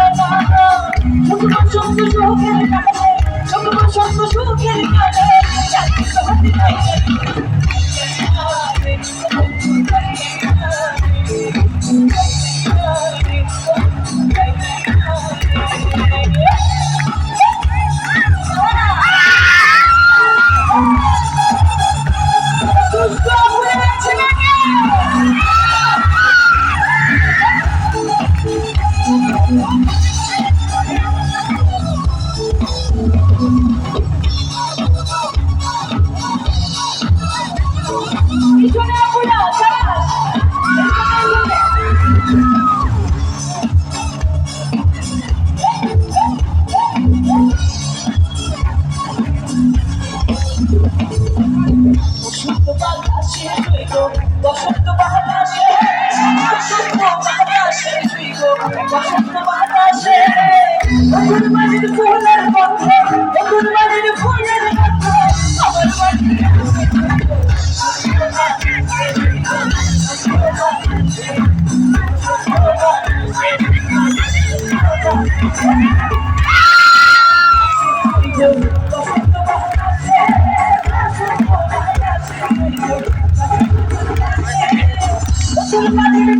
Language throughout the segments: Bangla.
হতে পিছনে নতুন বাড়ির ফুলের গন্ধ নতুন বাড়ির ফুলের গন্ধ আমার বাড়ির নতুন বাড়ির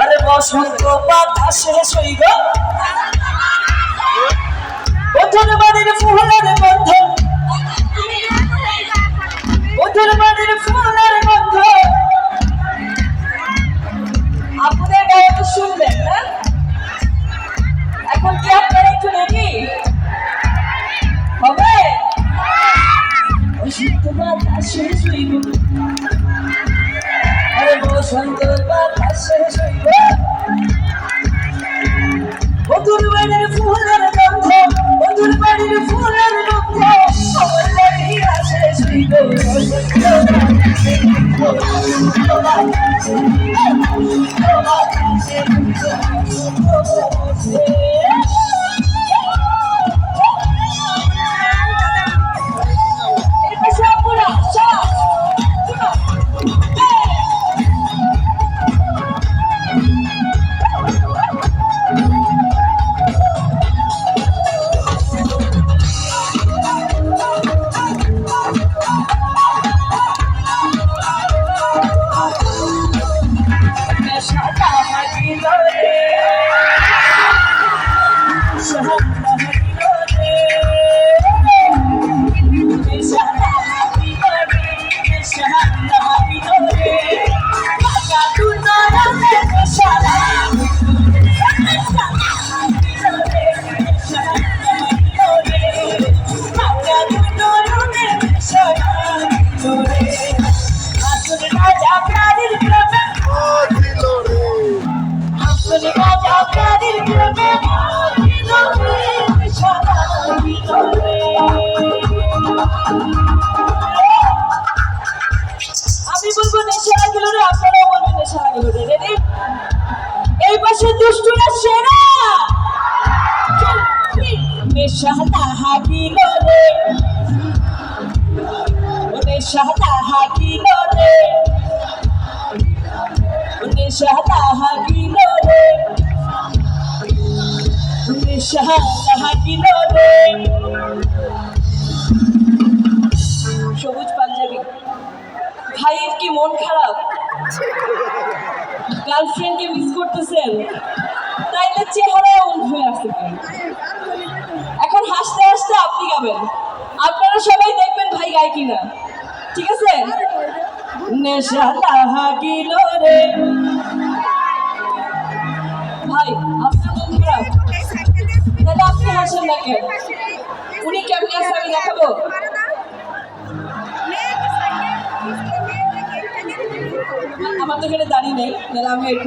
আরে বসন্ত বাতাসে সইগ ওঠর বাড়ির ফুলের গন্ধ। সইগ আরে বসন্ত বাতাসে সইগ মধুর বাড়ির ফুলের গন্ধ মধুর বাড়ির ফুলের গন্ধ আমার বাড়ি আসে সইগ রাজা এই পাশে দুষ্টুরা সেরা নেশা হাগিল রে নেশা হাগিল রে নেশা হাগিল রে নেশা হাগিল রে সবুজ পাঞ্জাবি। ভাইয়ের কি মন খারাপ? গার্লফ্রেন্ডকে মিস করতেছেন, তাইলে চেহারা এমন হয়ে কেন? এখন হাসতে হাসতে আপনি গাবেন। আপনারা সবাই দেখবেন ভাই গায় কিনা। ঠিক আছে? নেশা লাহাগিল রে? ভাই, আপনার খারাপ। তাহলে আপনি হাসেন না কেন? তো এখানে দাঁড়িয়ে নেই তাহলে আমি একটু